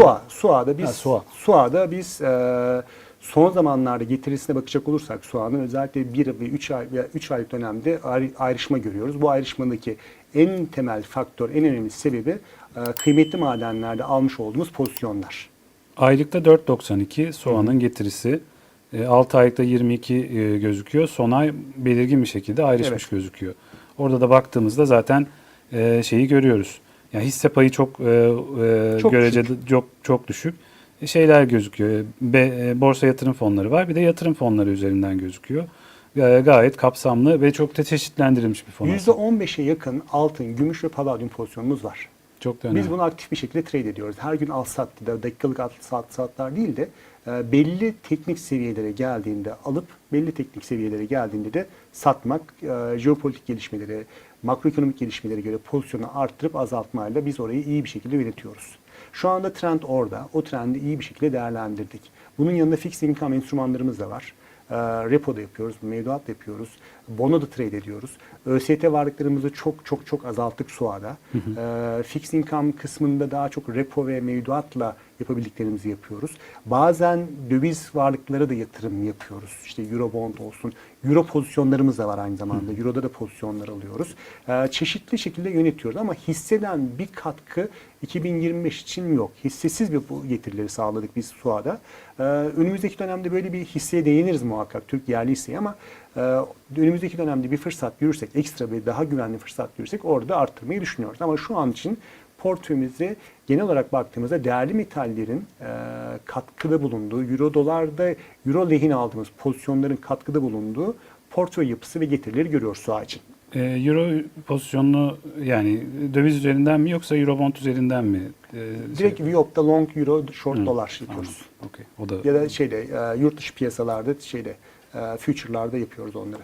SUA, SUA'da biz Ha, SUA. SUA'da biz e, son zamanlarda getirisine bakacak olursak SUA'nın özellikle 1 ve 3 ay veya 3 aylık dönemde ayrı- ayrışma görüyoruz. Bu ayrışmadaki en temel faktör, en önemli sebebi e, kıymetli madenlerde almış olduğumuz pozisyonlar. Aylıkta 4.92 soğanın getirisi. 6 aylıkta 22 e, gözüküyor. Son ay belirgin bir şekilde ayrışmış Evet. gözüküyor. Orada da baktığımızda zaten e, şeyi görüyoruz. Yani hisse payı çok, e, e, Çok görece çok çok düşük. E, şeyler gözüküyor. Be, e, borsa yatırım fonları var. Bir de yatırım fonları üzerinden gözüküyor. E, gayet kapsamlı ve çok da çeşitlendirilmiş bir fon. aslında. %15'e yakın altın, gümüş ve palladium pozisyonumuz var. Çok da önemli. Biz bunu aktif bir şekilde trade ediyoruz. Her gün al sat, da dakikalık al saat saatler değil de e, belli teknik seviyelere geldiğinde alıp belli teknik seviyelere geldiğinde de satmak, e, jeopolitik gelişmeleri, makroekonomik gelişmelere göre pozisyonu arttırıp azaltmayla biz orayı iyi bir şekilde yönetiyoruz. Şu anda trend orada. O trendi iyi bir şekilde değerlendirdik. Bunun yanında fixed income enstrümanlarımız da var. E, repo da yapıyoruz, mevduat da yapıyoruz. Bono da trade ediyoruz. ÖST varlıklarımızı çok çok çok azalttık SUA'da. E, fixed income kısmında daha çok repo ve mevduatla yapabildiklerimizi yapıyoruz. Bazen döviz varlıklara da yatırım yapıyoruz. İşte Eurobond olsun. Euro pozisyonlarımız da var aynı zamanda. Euro'da da pozisyonlar alıyoruz. E, çeşitli şekilde yönetiyoruz ama hisseden bir katkı 2025 için yok. Hissesiz bir bu getirileri sağladık biz SUA'da. E, önümüzdeki dönemde böyle bir hisseye değiniriz muhakkak Türk yerli hisseye ama e, önümüzdeki dönemde bir fırsat görürsek, ekstra bir daha güvenli fırsat görürsek orada arttırmayı düşünüyoruz. Ama şu an için portföyümüzde genel olarak baktığımızda değerli metallerin e, katkıda bulunduğu, euro dolarda, euro lehine aldığımız pozisyonların katkıda bulunduğu portföy yapısı ve getirileri görüyoruz SUA için. E, Euro pozisyonunu yani döviz üzerinden mi yoksa Eurobond üzerinden mi? E, Direkt şey- VIOP'ta long euro, short Hı, dolar yapıyoruz. Anladım. Okey. O da Ya da şeyde e, yurt dışı piyasalarda şeyde e, future'larda yapıyoruz onları.